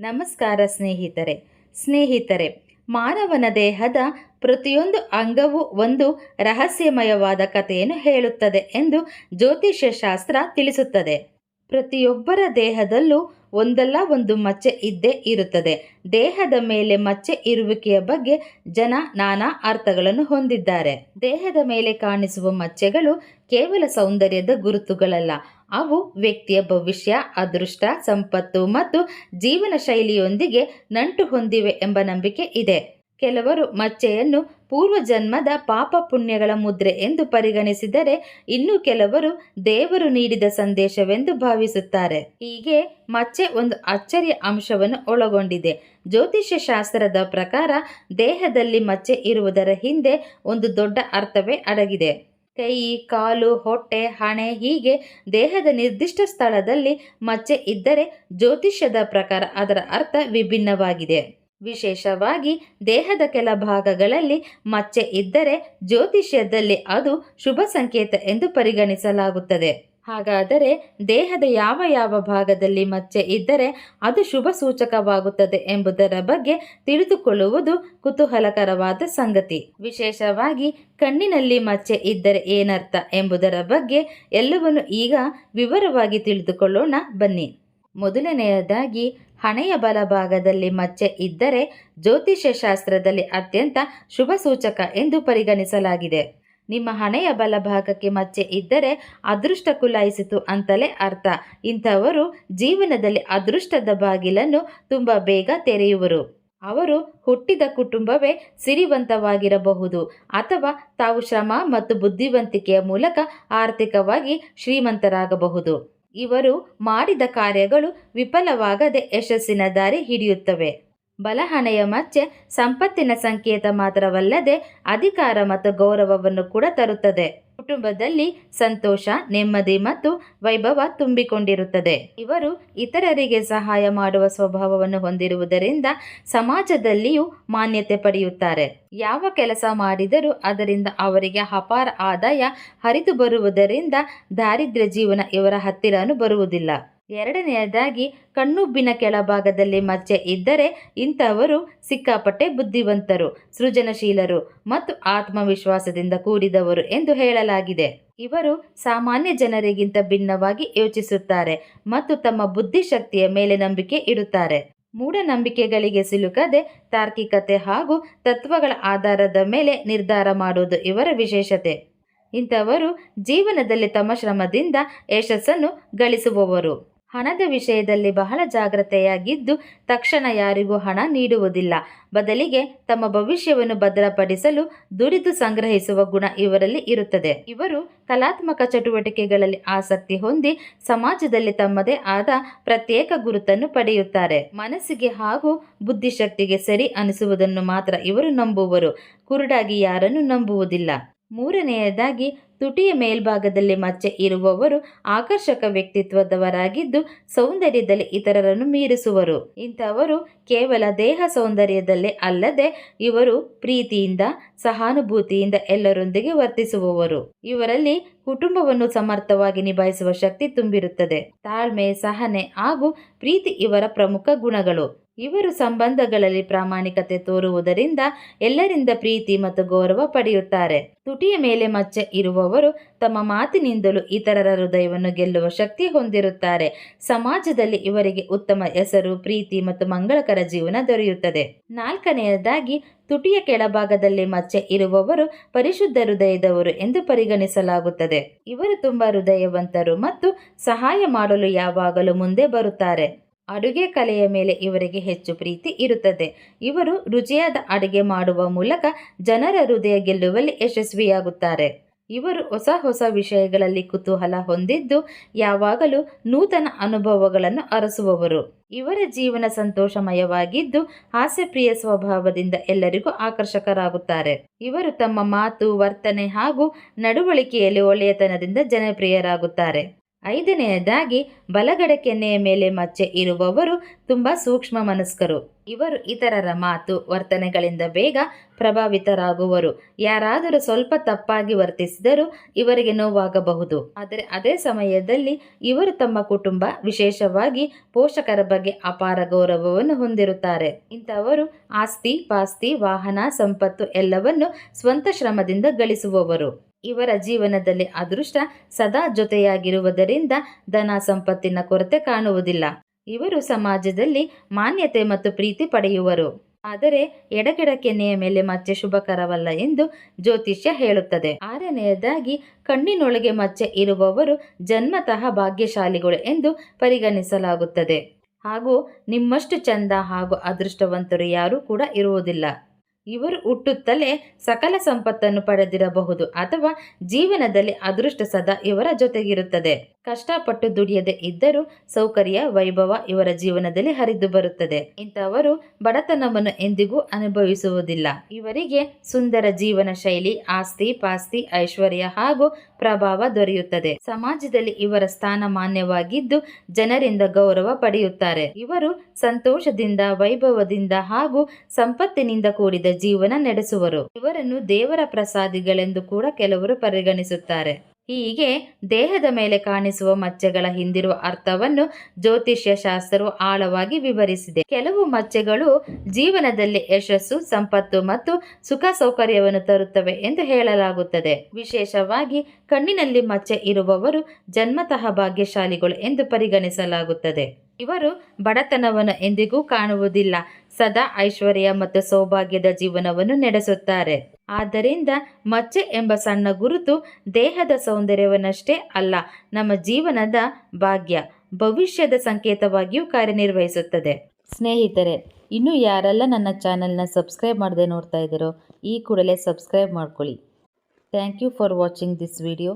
ನಮಸ್ಕಾರ ಸ್ನೇಹಿತರೆ. ಸ್ನೇಹಿತರೆ, ಮಾನವನ ದೇಹದ ಪ್ರತಿಯೊಂದು ಅಂಗವು ಒಂದು ರಹಸ್ಯಮಯವಾದ ಕಥೆಯನ್ನು ಹೇಳುತ್ತದೆ ಎಂದು ಜ್ಯೋತಿಷ್ಯ ಶಾಸ್ತ್ರ ತಿಳಿಸುತ್ತದೆ. ಪ್ರತಿಯೊಬ್ಬರ ದೇಹದಲ್ಲೂ ಒಂದಲ್ಲ ಒಂದು ಮಚ್ಚೆ ಇದ್ದೇ ಇರುತ್ತದೆ. ದೇಹದ ಮೇಲೆ ಮಚ್ಚೆ ಇರುವಿಕೆಯ ಬಗ್ಗೆ ಜನ ನಾನಾ ಅರ್ಥಗಳನ್ನು ಹೊಂದಿದ್ದಾರೆ. ದೇಹದ ಮೇಲೆ ಕಾಣಿಸುವ ಮಚ್ಚೆಗಳು ಕೇವಲ ಸೌಂದರ್ಯದ ಗುರುತುಗಳಲ್ಲ. ಅವು ವ್ಯಕ್ತಿಯ ಭವಿಷ್ಯ, ಅದೃಷ್ಟ, ಸಂಪತ್ತು ಮತ್ತು ಜೀವನ ಶೈಲಿಯೊಂದಿಗೆ ನಂಟು ಹೊಂದಿವೆ ಎಂಬ ನಂಬಿಕೆ ಇದೆ. ಕೆಲವರು ಮಚ್ಚೆಯನ್ನು ಪೂರ್ವಜನ್ಮದ ಪಾಪ ಪುಣ್ಯಗಳ ಮುದ್ರೆ ಎಂದು ಪರಿಗಣಿಸಿದರೆ ಇನ್ನು ಕೆಲವರು ದೇವರು ನೀಡಿದ ಸಂದೇಶವೆಂದು ಭಾವಿಸುತ್ತಾರೆ. ಹೀಗೆ ಮಚ್ಚೆ ಒಂದು ಅಚ್ಚರಿಯ ಅಂಶವನ್ನು ಒಳಗೊಂಡಿದೆ. ಜ್ಯೋತಿಷ್ಯ ಶಾಸ್ತ್ರದ ಪ್ರಕಾರ ದೇಹದಲ್ಲಿ ಮಚ್ಚೆ ಇರುವುದರ ಹಿಂದೆ ಒಂದು ದೊಡ್ಡ ಅರ್ಥವೇ ಅಡಗಿದೆ. ಕೈ, ಕಾಲು, ಹೊಟ್ಟೆ, ಹಣೆ ಹೀಗೆ ದೇಹದ ನಿರ್ದಿಷ್ಟ ಸ್ಥಳದಲ್ಲಿ ಮಚ್ಚೆ ಇದ್ದರೆ ಜ್ಯೋತಿಷ್ಯದ ಪ್ರಕಾರ ಅದರ ಅರ್ಥ ವಿಭಿನ್ನವಾಗಿದೆ. ವಿಶೇಷವಾಗಿ ದೇಹದ ಕೆಲ ಭಾಗಗಳಲ್ಲಿ ಮಚ್ಚೆ ಇದ್ದರೆ ಜ್ಯೋತಿಷ್ಯದಲ್ಲಿ ಅದು ಶುಭ ಸಂಕೇತ ಎಂದು ಪರಿಗಣಿಸಲಾಗುತ್ತದೆ. ಹಾಗಾದರೆ ದೇಹದ ಯಾವ ಯಾವ ಭಾಗದಲ್ಲಿ ಮಚ್ಚೆ ಇದ್ದರೆ ಅದು ಶುಭ ಸೂಚಕವಾಗುತ್ತದೆ ಎಂಬುದರ ಬಗ್ಗೆ ತಿಳಿದುಕೊಳ್ಳುವುದು ಕುತೂಹಲಕರವಾದ ಸಂಗತಿ. ವಿಶೇಷವಾಗಿ ಕಣ್ಣಿನಲ್ಲಿ ಮಚ್ಚೆ ಇದ್ದರೆ ಏನರ್ಥ ಎಂಬುದರ ಬಗ್ಗೆ ಎಲ್ಲವನ್ನು ಈಗ ವಿವರವಾಗಿ ತಿಳಿದುಕೊಳ್ಳೋಣ ಬನ್ನಿ. ಮೊದಲನೆಯದಾಗಿ ಹಣೆಯ ಬಲಭಾಗದಲ್ಲಿ ಮಚ್ಚೆ ಇದ್ದರೆ ಜ್ಯೋತಿಷ್ಯ ಶಾಸ್ತ್ರದಲ್ಲಿ ಅತ್ಯಂತ ಶುಭ ಸೂಚಕ ಎಂದು ಪರಿಗಣಿಸಲಾಗಿದೆ. ನಿಮ್ಮ ಹಣೆಯ ಬಲಭಾಗಕ್ಕೆ ಮಚ್ಚೆ ಇದ್ದರೆ ಅದೃಷ್ಟ ಕುಲಾಯಿಸಿತು ಅಂತಲೇ ಅರ್ಥ. ಇಂಥವರು ಜೀವನದಲ್ಲಿ ಅದೃಷ್ಟದ ಬಾಗಿಲನ್ನು ತುಂಬ ಬೇಗ ತೆರೆಯುವರು. ಅವರು ಹುಟ್ಟಿದ ಕುಟುಂಬವೇ ಸಿರಿವಂತವಾಗಿರಬಹುದು ಅಥವಾ ತಾವು ಶ್ರಮ ಮತ್ತು ಬುದ್ಧಿವಂತಿಕೆಯ ಮೂಲಕ ಆರ್ಥಿಕವಾಗಿ ಶ್ರೀಮಂತರಾಗಬಹುದು. ಇವರು ಮಾಡಿದ ಕಾರ್ಯಗಳು ವಿಫಲವಾಗದೆ ಯಶಸ್ಸಿನ ದಾರಿ ಹಿಡಿಯುತ್ತವೆ. ಬಲಹಣೆಯ ಮಚ್ಚೆ ಸಂಪತ್ತಿನ ಸಂಕೇತ ಮಾತ್ರವಲ್ಲದೆ ಅಧಿಕಾರ ಮತ್ತು ಗೌರವವನ್ನು ಕೂಡ ತರುತ್ತದೆ. ಕುಟುಂಬದಲ್ಲಿ ಸಂತೋಷ, ನೆಮ್ಮದಿ ಮತ್ತು ವೈಭವ ತುಂಬಿಕೊಂಡಿರುತ್ತದೆ. ಇವರು ಇತರರಿಗೆ ಸಹಾಯ ಮಾಡುವ ಸ್ವಭಾವವನ್ನು ಹೊಂದಿರುವುದರಿಂದ ಸಮಾಜದಲ್ಲಿಯೂ ಮಾನ್ಯತೆ ಪಡೆಯುತ್ತಾರೆ. ಯಾವ ಕೆಲಸ ಮಾಡಿದರೂ ಅದರಿಂದ ಅವರಿಗೆ ಅಪಾರ ಆದಾಯ ಹರಿದು ಬರುವುದರಿಂದ ದಾರಿದ್ರ್ಯ ಜೀವನ ಇವರ ಹತ್ತಿರನೂ ಬರುವುದಿಲ್ಲ. ಎರಡನೆಯದಾಗಿ ಕಣ್ಣುಬ್ಬಿನ ಕೆಳಭಾಗದಲ್ಲಿ ಮಚ್ಚೆ ಇದ್ದರೆ ಇಂಥವರು ಸಿಕ್ಕಾಪಟ್ಟೆ ಬುದ್ಧಿವಂತರು, ಸೃಜನಶೀಲರು ಮತ್ತು ಆತ್ಮವಿಶ್ವಾಸದಿಂದ ಕೂಡಿದವರು ಎಂದು ಹೇಳಲಾಗಿದೆ. ಇವರು ಸಾಮಾನ್ಯ ಜನರಿಗಿಂತ ಭಿನ್ನವಾಗಿ ಯೋಚಿಸುತ್ತಾರೆ ಮತ್ತು ತಮ್ಮ ಬುದ್ಧಿಶಕ್ತಿಯ ಮೇಲೆ ನಂಬಿಕೆ ಇಡುತ್ತಾರೆ. ಮೂಢನಂಬಿಕೆಗಳಿಗೆ ಸಿಲುಕದೆ ತಾರ್ಕಿಕತೆ ಹಾಗೂ ತತ್ವಗಳ ಆಧಾರದ ಮೇಲೆ ನಿರ್ಧಾರ ಮಾಡುವುದು ಇವರ ವಿಶೇಷತೆ. ಇಂಥವರು ಜೀವನದಲ್ಲಿ ತಮ್ಮ ಶ್ರಮದಿಂದ ಯಶಸ್ಸನ್ನು ಗಳಿಸುವವರು. ಹಣದ ವಿಷಯದಲ್ಲಿ ಬಹಳ ಜಾಗ್ರತೆಯಾಗಿದ್ದು ತಕ್ಷಣ ಯಾರಿಗೂ ಹಣ ನೀಡುವುದಿಲ್ಲ. ಬದಲಿಗೆ ತಮ್ಮ ಭವಿಷ್ಯವನ್ನು ಭದ್ರಪಡಿಸಲು ದುಡಿದು ಸಂಗ್ರಹಿಸುವ ಗುಣ ಇವರಲ್ಲಿ ಇರುತ್ತದೆ. ಇವರು ಕಲಾತ್ಮಕ ಚಟುವಟಿಕೆಗಳಲ್ಲಿ ಆಸಕ್ತಿ ಹೊಂದಿ ಸಮಾಜದಲ್ಲಿ ತಮ್ಮದೇ ಆದ ಪ್ರತ್ಯೇಕ ಗುರುತನ್ನು ಪಡೆಯುತ್ತಾರೆ. ಮನಸ್ಸಿಗೆ ಹಾಗೂ ಬುದ್ಧಿಶಕ್ತಿಗೆ ಸರಿ ಅನಿಸುವುದನ್ನು ಮಾತ್ರ ಇವರು ನಂಬುವರು. ಕುರುಡಾಗಿ ಯಾರನ್ನು ನಂಬುವುದಿಲ್ಲ. ಮೂರನೆಯದಾಗಿ ತುಟಿಯ ಮೇಲ್ಭಾಗದಲ್ಲಿ ಮಚ್ಚೆ ಇರುವವರು ಆಕರ್ಷಕ ವ್ಯಕ್ತಿತ್ವದವರಾಗಿದ್ದು ಸೌಂದರ್ಯದಲ್ಲಿ ಇತರರನ್ನು ಮೀರಿಸುವರು. ಇಂಥವರು ಕೇವಲ ದೇಹ ಸೌಂದರ್ಯದಲ್ಲೇ ಅಲ್ಲದೆ ಇವರು ಪ್ರೀತಿಯಿಂದ, ಸಹಾನುಭೂತಿಯಿಂದ ಎಲ್ಲರೊಂದಿಗೆ ವರ್ತಿಸುವವರು. ಇವರಲ್ಲಿ ಕುಟುಂಬವನ್ನು ಸಮರ್ಥವಾಗಿ ನಿಭಾಯಿಸುವ ಶಕ್ತಿ ತುಂಬಿರುತ್ತದೆ. ತಾಳ್ಮೆ, ಸಹನೆ ಹಾಗೂ ಪ್ರೀತಿ ಇವರ ಪ್ರಮುಖ ಗುಣಗಳು. ಇವರು ಸಂಬಂಧಗಳಲ್ಲಿ ಪ್ರಾಮಾಣಿಕತೆ ತೋರುವುದರಿಂದ ಎಲ್ಲರಿಂದ ಪ್ರೀತಿ ಮತ್ತು ಗೌರವ ಪಡೆಯುತ್ತಾರೆ. ತುಟಿಯ ಮೇಲೆ ಮಚ್ಚೆ ಇರುವವರು ತಮ್ಮ ಮಾತಿನಿಂದಲೂ ಇತರರ ಹೃದಯವನ್ನು ಗೆಲ್ಲುವ ಶಕ್ತಿ ಹೊಂದಿರುತ್ತಾರೆ. ಸಮಾಜದಲ್ಲಿ ಇವರಿಗೆ ಉತ್ತಮ ಹೆಸರು, ಪ್ರೀತಿ ಮತ್ತು ಮಂಗಳಕರ ಜೀವನ ದೊರೆಯುತ್ತದೆ. ನಾಲ್ಕನೆಯದಾಗಿ, ತುಟಿಯ ಕೆಳಭಾಗದಲ್ಲಿ ಮಚ್ಚೆ ಇರುವವರು ಪರಿಶುದ್ಧ ಹೃದಯದವರು ಎಂದು ಪರಿಗಣಿಸಲಾಗುತ್ತದೆ. ಇವರು ತುಂಬಾ ಹೃದಯವಂತರು ಮತ್ತು ಸಹಾಯ ಮಾಡಲು ಯಾವಾಗಲೂ ಮುಂದೆ ಬರುತ್ತಾರೆ. ಅಡುಗೆ ಕಲೆಯ ಮೇಲೆ ಇವರಿಗೆ ಹೆಚ್ಚು ಪ್ರೀತಿ ಇರುತ್ತದೆ. ಇವರು ರುಚಿಯಾದ ಅಡುಗೆ ಮಾಡುವ ಮೂಲಕ ಜನರ ಹೃದಯ ಗೆಲ್ಲುವಲ್ಲಿ ಯಶಸ್ವಿಯಾಗುತ್ತಾರೆ. ಇವರು ಹೊಸ ಹೊಸ ವಿಷಯಗಳಲ್ಲಿ ಕುತೂಹಲ ಹೊಂದಿದ್ದು ಯಾವಾಗಲೂ ನೂತನ ಅನುಭವಗಳನ್ನು ಅರಸುವವರು. ಇವರ ಜೀವನ ಸಂತೋಷಮಯವಾಗಿದ್ದು ಹಾಸ್ಯಪ್ರಿಯ ಸ್ವಭಾವದಿಂದ ಎಲ್ಲರಿಗೂ ಆಕರ್ಷಕರಾಗುತ್ತಾರೆ. ಇವರು ತಮ್ಮ ಮಾತು, ವರ್ತನೆ ಹಾಗೂ ನಡವಳಿಕೆಯಲ್ಲಿ ಒಳ್ಳೆಯತನದಿಂದ ಜನಪ್ರಿಯರಾಗುತ್ತಾರೆ. ಐದನೆಯದಾಗಿ ಬಲಗಡೆ ಕೆನ್ನೆಯ ಮೇಲೆ ಮಚ್ಚೆ ಇರುವವರು ತುಂಬ ಸೂಕ್ಷ್ಮ ಮನಸ್ಕರು. ಇವರು ಇತರರ ಮಾತು, ವರ್ತನೆಗಳಿಂದ ಬೇಗ ಪ್ರಭಾವಿತರಾಗುವರು. ಯಾರಾದರೂ ಸ್ವಲ್ಪ ತಪ್ಪಾಗಿ ವರ್ತಿಸಿದರೂ ಇವರಿಗೆ ನೋವಾಗಬಹುದು. ಆದರೆ ಅದೇ ಸಮಯದಲ್ಲಿ ಇವರು ತಮ್ಮ ಕುಟುಂಬ, ವಿಶೇಷವಾಗಿ ಪೋಷಕರ ಬಗ್ಗೆ ಅಪಾರ ಗೌರವವನ್ನು ಹೊಂದಿರುತ್ತಾರೆ. ಇಂಥವರು ಆಸ್ತಿ, ಪಾಸ್ತಿ, ವಾಹನ, ಸಂಪತ್ತು ಎಲ್ಲವನ್ನು ಸ್ವಂತ ಶ್ರಮದಿಂದ ಗಳಿಸುವವರು. ಇವರ ಜೀವನದಲ್ಲಿ ಅದೃಷ್ಟ ಸದಾ ಜೊತೆಯಾಗಿರುವುದರಿಂದ ಧನ ಸಂಪತ್ತಿನ ಕೊರತೆ ಕಾಣುವುದಿಲ್ಲ. ಇವರು ಸಮಾಜದಲ್ಲಿ ಮಾನ್ಯತೆ ಮತ್ತು ಪ್ರೀತಿ ಪಡೆಯುವರು. ಆದರೆ ಎಡಗಡ ಕೆನೆಯ ಮೇಲೆ ಮಚ್ಚೆ ಶುಭಕರವಲ್ಲ ಎಂದು ಜ್ಯೋತಿಷ್ಯ ಹೇಳುತ್ತದೆ. ಆರನೆಯದಾಗಿ, ಕಣ್ಣಿನೊಳಗೆ ಮಚ್ಚೆ ಇರುವವರು ಜನ್ಮತಃ ಭಾಗ್ಯಶಾಲಿಗಳು ಎಂದು ಪರಿಗಣಿಸಲಾಗುತ್ತದೆ. ಹಾಗೂ ನಿಮ್ಮಷ್ಟು ಚಂದ ಹಾಗೂ ಅದೃಷ್ಟವಂತರು ಯಾರೂ ಕೂಡ ಇರುವುದಿಲ್ಲ. ಇವರು ಹುಟ್ಟುತ್ತಲೇ ಸಕಲ ಸಂಪತ್ತನ್ನು ಪಡೆದಿರಬಹುದು ಅಥವಾ ಜೀವನದಲ್ಲಿ ಅದೃಷ್ಟ ಸದಾ ಇವರ ಜೊತೆಗಿರುತ್ತದೆ. ಕಷ್ಟಪಟ್ಟು ದುಡಿಯದೆ ಇದ್ದರೂ ಸೌಕರ್ಯ, ವೈಭವ ಇವರ ಜೀವನದಲ್ಲಿ ಹರಿದು ಬರುತ್ತದೆ. ಇಂಥವರು ಬಡತನವನ್ನು ಎಂದಿಗೂ ಅನುಭವಿಸುವುದಿಲ್ಲ. ಇವರಿಗೆ ಸುಂದರ ಜೀವನ ಶೈಲಿ, ಆಸ್ತಿ, ಪಾಸ್ತಿ, ಐಶ್ವರ್ಯ ಹಾಗೂ ಪ್ರಭಾವ ದೊರೆಯುತ್ತದೆ. ಸಮಾಜದಲ್ಲಿ ಇವರ ಸ್ಥಾನ ಮಾನ್ಯವಾಗಿದ್ದು ಜನರಿಂದ ಗೌರವ ಪಡೆಯುತ್ತಾರೆ. ಇವರು ಸಂತೋಷದಿಂದ, ವೈಭವದಿಂದ ಹಾಗೂ ಸಂಪತ್ತಿನಿಂದ ಕೂಡಿದ ಜೀವನ ನಡೆಸುವರು. ಇವರನ್ನು ದೇವರ ಪ್ರಸಾದಿಗಳೆಂದು ಕೂಡ ಕೆಲವರು ಪರಿಗಣಿಸುತ್ತಾರೆ. ಹೀಗೆ ದೇಹದ ಮೇಲೆ ಕಾಣಿಸುವ ಮಚ್ಚೆಗಳ ಹಿಂದಿರುವ ಅರ್ಥವನ್ನು ಜ್ಯೋತಿಷ್ಯ ಶಾಸ್ತ್ರವು ಆಳವಾಗಿ ವಿವರಿಸಿದೆ. ಕೆಲವು ಮಚ್ಚೆಗಳು ಜೀವನದಲ್ಲಿ ಯಶಸ್ಸು, ಸಂಪತ್ತು ಮತ್ತು ಸುಖ ಸೌಕರ್ಯವನ್ನು ತರುತ್ತವೆ ಎಂದು ಹೇಳಲಾಗುತ್ತದೆ. ವಿಶೇಷವಾಗಿ ಕಣ್ಣಿನಲ್ಲಿ ಮಚ್ಚೆ ಇರುವವರು ಜನ್ಮತಃ ಭಾಗ್ಯಶಾಲಿಗಳು ಎಂದು ಪರಿಗಣಿಸಲಾಗುತ್ತದೆ. ಇವರು ಬಡತನವನ್ನು ಎಂದಿಗೂ ಕಾಣುವುದಿಲ್ಲ. ಸದಾ ಐಶ್ವರ್ಯ ಮತ್ತು ಸೌಭಾಗ್ಯದ ಜೀವನವನ್ನು ನಡೆಸುತ್ತಾರೆ. ಆದ್ದರಿಂದ ಮಚ್ಚೆ ಎಂಬ ಸಣ್ಣ ಗುರುತು ದೇಹದ ಸೌಂದರ್ಯವನ್ನಷ್ಟೇ ಅಲ್ಲ, ನಮ್ಮ ಜೀವನದ ಭಾಗ್ಯ, ಭವಿಷ್ಯದ ಸಂಕೇತವಾಗಿಯೂ ಕಾರ್ಯನಿರ್ವಹಿಸುತ್ತದೆ. ಸ್ನೇಹಿತರೆ, ಇನ್ನು ಯಾರೆಲ್ಲ ನನ್ನ ಚಾನೆಲ್ನ ಸಬ್ಸ್ಕ್ರೈಬ್ ಮಾಡದೆ ನೋಡ್ತಾ ಇದ್ದೀರೋ, ಈ ಕೂಡಲೇ ಸಬ್ಸ್ಕ್ರೈಬ್ ಮಾಡ್ಕೊಳ್ಳಿ. Thank you for watching this video.